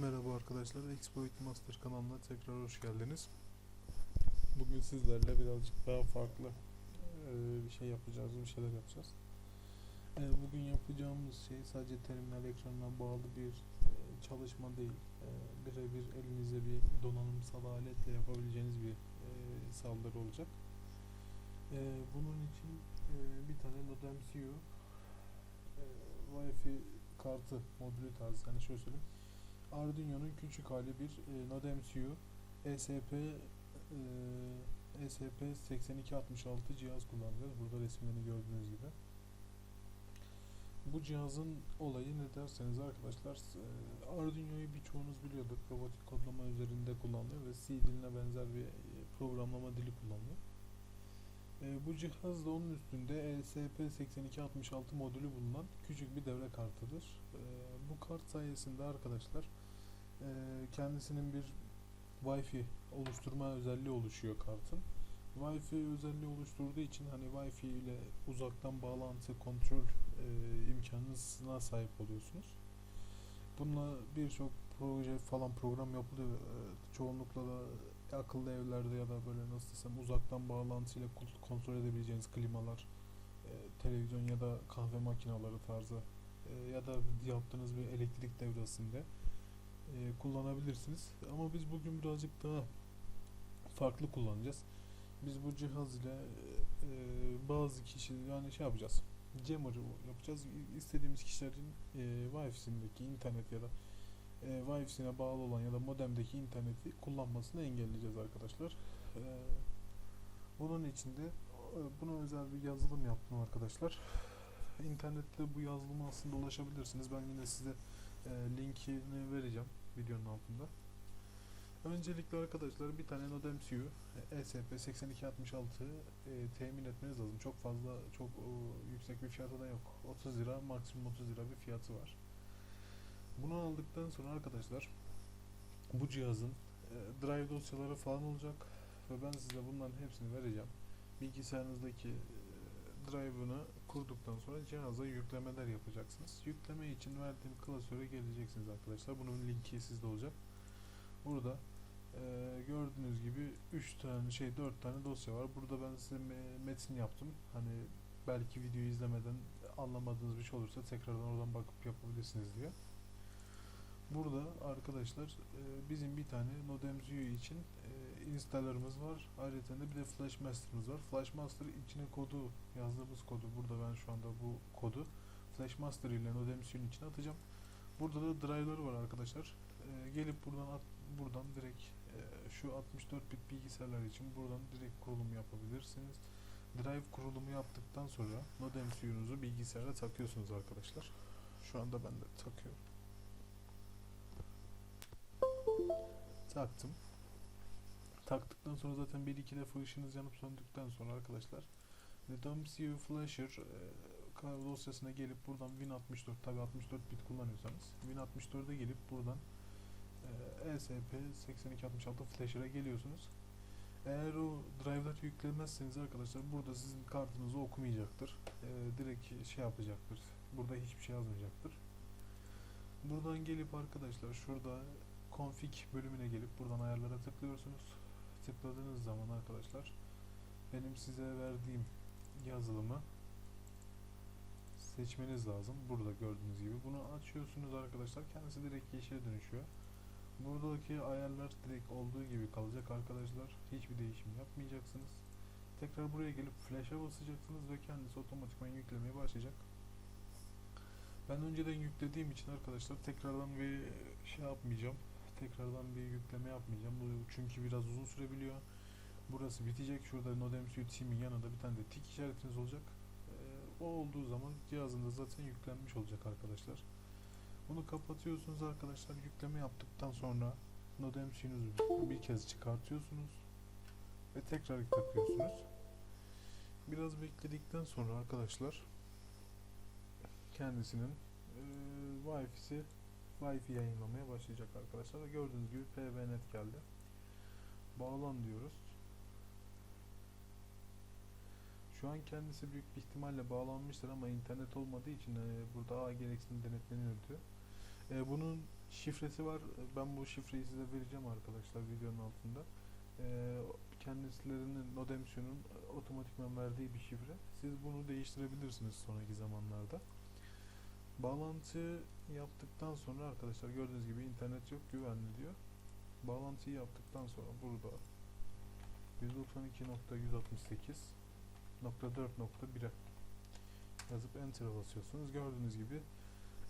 Merhaba arkadaşlar, Exploit Master kanalına tekrar hoş geldiniz. Bugün sizlerle birazcık daha farklı eee, bir şey yapacağız, bir şeyler yapacağız. Eee, bugün yapacağımız şey sadece terminal ekranına bağlı bir eee, çalışma değil, eee, birebir elinizde bir donanımsal aletle yapabileceğiniz bir saldırı olacak. Bunun için bir tane NodeMCU eee, Wi-Fi kartı modülü tarzı, hani şöyle söyleyeyim. Arduino'nun küçük hali bir e, NodeMCU ESP e, ESP8266 cihaz kullanacağız. Burada resimlerini gördüğünüz gibi. Bu cihazın olayı ne derseniz arkadaşlar e, Arduino'yu birçoğunuz biliyordur. Robotik kodlama üzerinde kullanılıyor ve C diline benzer bir e, programlama dili kullanılıyor. E, bu cihaz da onun üstünde E ESP8266 modülü bulunan küçük bir devre kartıdır. E, bu kart sayesinde arkadaşlar e, kendisinin bir Wi-Fi oluşturma özelliği oluşuyor kartın. Wi-Fi özelliği oluşturduğu için hani Wi-Fi ile uzaktan bağlantı kontrol e, imkanına sahip oluyorsunuz. Bununla birçok proje falan program yapılıyor. E, çoğunlukla da akıllı evlerde ya da böyle nasıl desem uzaktan bağlantıyla kontrol edebileceğiniz klimalar, e, televizyon ya da kahve makineleri tarzı e, ya da yaptığınız bir elektrik devresinde e, kullanabilirsiniz. Ama biz bugün birazcık daha farklı kullanacağız. Biz bu cihaz ile e, bazı kişi yani şey yapacağız. Jammer yapacağız. İstediğimiz kişilerin e, Wi-Fi'sindeki internet ya da e, Wi-Fi'sine bağlı olan ya da modemdeki interneti kullanmasını engelleyeceğiz arkadaşlar. E, bunun için de e, buna özel bir yazılım yaptım arkadaşlar. İnternette bu yazılıma aslında ulaşabilirsiniz. Ben yine size e, linkini vereceğim videonun altında. Öncelikle arkadaşlar bir tane NodeMCU e, ESP8266 e, temin etmeniz lazım. Çok fazla, çok o, yüksek bir fiyatı da yok. 30 lira, maksimum 30 lira bir fiyatı var. Bunu aldıktan sonra arkadaşlar bu cihazın e, drive dosyaları falan olacak ve ben size bunların hepsini vereceğim. Bilgisayarınızdaki e, drive'ını kurduktan sonra cihaza yüklemeler yapacaksınız. Yükleme için verdiğim klasöre geleceksiniz arkadaşlar. Bunun linki sizde olacak. Burada e, gördüğünüz gibi 3 tane şey 4 tane dosya var. Burada ben size me- metin yaptım. Hani belki videoyu izlemeden anlamadığınız bir şey olursa tekrardan oradan bakıp yapabilirsiniz diye. Burada arkadaşlar e, bizim bir tane NodeMCU için e, installer'ımız var. Ayrıca de bir de Flash Master'ımız var. Flash Master içine kodu yazdığımız kodu burada ben şu anda bu kodu Flash Master ile NodeMCU'nun içine atacağım. Burada da drive'ları var arkadaşlar. E, gelip buradan at, buradan direkt şu 64 bit bilgisayarlar için buradan direkt kurulum yapabilirsiniz. Drive kurulumu yaptıktan sonra NodeMCU'nuzu bilgisayara takıyorsunuz arkadaşlar. Şu anda ben de takıyorum. Taktım. Taktıktan sonra zaten bir iki defa ışığınız yanıp söndükten sonra arkadaşlar NodeMCU Flasher e, dosyasına gelip buradan Win64 tabi 64 bit kullanıyorsanız Win64'e gelip buradan e, ESP8266 Flasher'a geliyorsunuz. Eğer o drive'ları yüklemezseniz arkadaşlar burada sizin kartınızı okumayacaktır. E, direkt şey yapacaktır. Burada hiçbir şey yazmayacaktır. Buradan gelip arkadaşlar şurada config bölümüne gelip buradan ayarlara tıklıyorsunuz. Tıkladığınız zaman arkadaşlar benim size verdiğim yazılımı seçmeniz lazım. Burada gördüğünüz gibi. Bunu açıyorsunuz arkadaşlar. Kendisi direkt yeşile dönüşüyor. Buradaki ayarlar direkt olduğu gibi kalacak arkadaşlar. Hiçbir değişim yapmayacaksınız. Tekrar buraya gelip flash'a basacaksınız ve kendisi otomatikman yüklemeye başlayacak. Ben önceden yüklediğim için arkadaşlar tekrardan bir şey yapmayacağım. Tekrardan bir yükleme yapmayacağım. Bu çünkü biraz uzun sürebiliyor. Burası bitecek. Şurada NodeMCU Team'in yanında bir tane de tik işaretiniz olacak. Ee, o olduğu zaman cihazında zaten yüklenmiş olacak arkadaşlar. Bunu kapatıyorsunuz arkadaşlar. Yükleme yaptıktan sonra NodeMCU'nuzu bir kez çıkartıyorsunuz ve tekrar takıyorsunuz. Biraz bekledikten sonra arkadaşlar kendisinin e, Wi-Fi'si Wi-Fi yayınlamaya başlayacak arkadaşlar. Gördüğünüz gibi PBNet geldi. Bağlan diyoruz. Şu an kendisi büyük bir ihtimalle bağlanmıştır ama internet olmadığı için e, burada ağ gereksinim denetleniyor diyor. E, bunun Şifresi var. Ben bu şifreyi size vereceğim arkadaşlar videonun altında. Ee, kendisilerinin Nodemsio'nun otomatikman verdiği bir şifre. Siz bunu değiştirebilirsiniz sonraki zamanlarda. Bağlantı yaptıktan sonra arkadaşlar gördüğünüz gibi internet yok güvenli diyor. Bağlantıyı yaptıktan sonra burada 192.168.4.1'e yazıp enter'a basıyorsunuz. Gördüğünüz gibi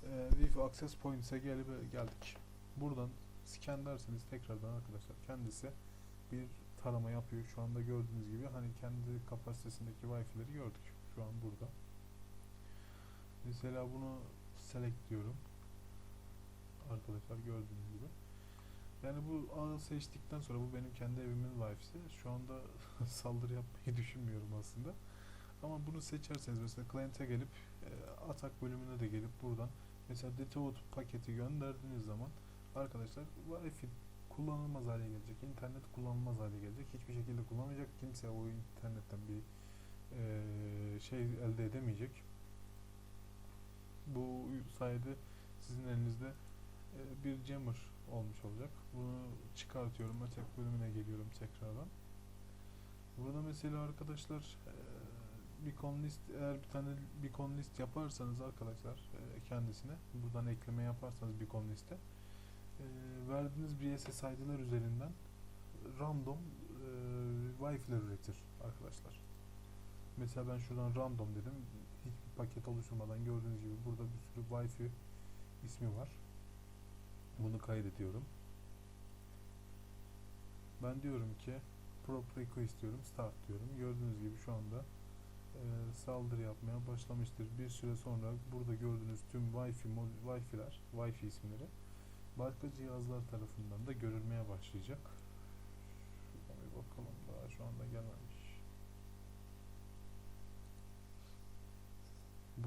e, Wi-Fi access points'e gelip geldik. Buradan scan derseniz tekrardan arkadaşlar kendisi bir tarama yapıyor. Şu anda gördüğünüz gibi hani kendi kapasitesindeki Wi-Fi'leri gördük. Şu an burada. Mesela bunu select diyorum. Arkadaşlar gördüğünüz gibi. Yani bu ağı seçtikten sonra bu benim kendi evimin Wi-Fi'si. Şu anda saldırı yapmayı düşünmüyorum aslında. Ama bunu seçerseniz mesela client'e gelip e, atak bölümüne de gelip buradan mesela default paketi gönderdiğiniz zaman arkadaşlar Wi-Fi kullanılmaz hale gelecek. internet kullanılmaz hale gelecek. Hiçbir şekilde kullanmayacak. Kimse o internetten bir e, şey elde edemeyecek. Bu sayede sizin elinizde e, bir jammer olmuş olacak. Bunu çıkartıyorum. Atak bölümüne geliyorum tekrardan. Burada mesela arkadaşlar e, beacon list eğer bir tane beacon list yaparsanız arkadaşlar e, kendisine buradan ekleme yaparsanız beacon liste e, verdiğiniz BSS ID'ler üzerinden random e, Wi-Fi'ler üretir arkadaşlar. Mesela ben şuradan random dedim. Hiçbir paket oluşturmadan gördüğünüz gibi burada bir sürü Wi-Fi ismi var. Bunu kaydediyorum. Ben diyorum ki prop request diyorum, start diyorum. Gördüğünüz gibi şu anda e, saldırı yapmaya başlamıştır. Bir süre sonra burada gördüğünüz tüm Wi-Fi Wi-Fi'ler, Wi-Fi isimleri başka cihazlar tarafından da görülmeye başlayacak. Şuradan bir bakalım daha şu anda gelmemiş.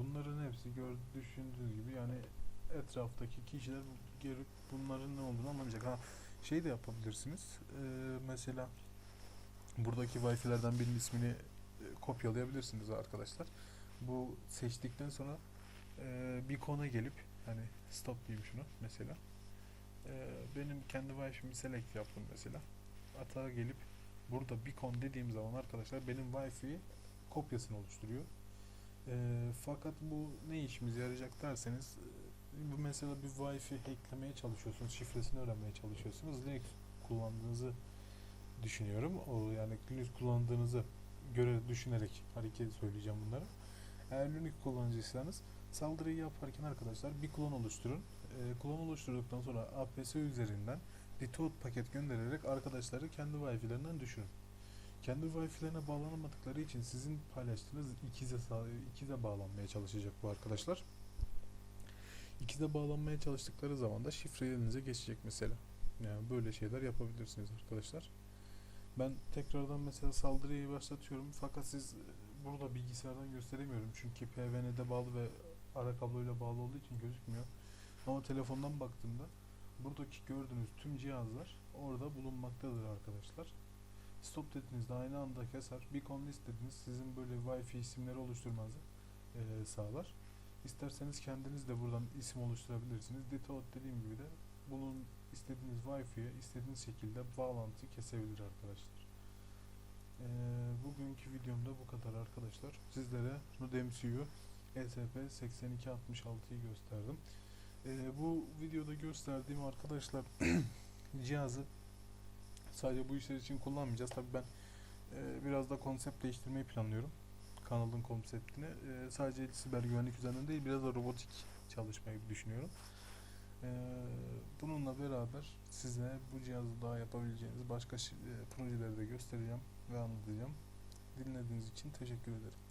Bunların hepsi gör, düşündüğünüz gibi yani etraftaki kişiler gelip bunların ne olduğunu anlamayacak. Ha şey de yapabilirsiniz. Ee, mesela buradaki Wi-Fi'lerden birinin ismini e, kopyalayabilirsiniz arkadaşlar. Bu seçtikten sonra e, bir kona gelip hani stop diyeyim şunu mesela. E, benim kendi Wi-Fi'mi select yaptım mesela. Atağa gelip burada beacon dediğim zaman arkadaşlar benim Wi-Fi kopyasını oluşturuyor. E, fakat bu ne işimize yarayacak derseniz e, bu mesela bir Wi-Fi hacklemeye çalışıyorsunuz, şifresini öğrenmeye çalışıyorsunuz. Linux kullandığınızı düşünüyorum. O yani Linux kullandığınızı göre düşünerek hareket söyleyeceğim bunları. Eğer Linux kullanıcıysanız saldırıyı yaparken arkadaşlar bir klon oluşturun. Ee, klon oluşturduktan sonra APS üzerinden default paket göndererek arkadaşları kendi Wi-Fi'lerinden düşürün. Kendi Wi-Fi'lerine bağlanamadıkları için sizin paylaştığınız ikize ikize bağlanmaya çalışacak bu arkadaşlar. İkize bağlanmaya çalıştıkları zaman da şifre elinize geçecek mesela. Yani böyle şeyler yapabilirsiniz arkadaşlar. Ben tekrardan mesela saldırıyı başlatıyorum fakat siz e, burada bilgisayardan gösteremiyorum çünkü PVN'de bağlı ve ara kabloyla bağlı olduğu için gözükmüyor. Ama telefondan baktığımda buradaki gördüğünüz tüm cihazlar orada bulunmaktadır arkadaşlar. Stop dediğinizde aynı anda keser. Beacon list dediniz sizin böyle Wi-Fi isimleri oluşturmanızı e, sağlar. İsterseniz kendiniz de buradan isim oluşturabilirsiniz. Default dediğim gibi de bunun istediğiniz Wi-Fi'ye istediğiniz şekilde bağlantı kesebilir arkadaşlar. Ee, bugünkü videomda bu kadar arkadaşlar. Sizlere NudeMCU ESP8266'yı gösterdim. Ee, bu videoda gösterdiğim arkadaşlar cihazı sadece bu işler için kullanmayacağız. Tabii ben e, biraz da konsept değiştirmeyi planlıyorum. Kanalın konseptini. E, sadece siber güvenlik üzerinden değil biraz da robotik çalışmayı düşünüyorum. Ee, bununla beraber size bu cihazı daha yapabileceğiniz başka e, projeleri de göstereceğim ve anlatacağım. Dinlediğiniz için teşekkür ederim.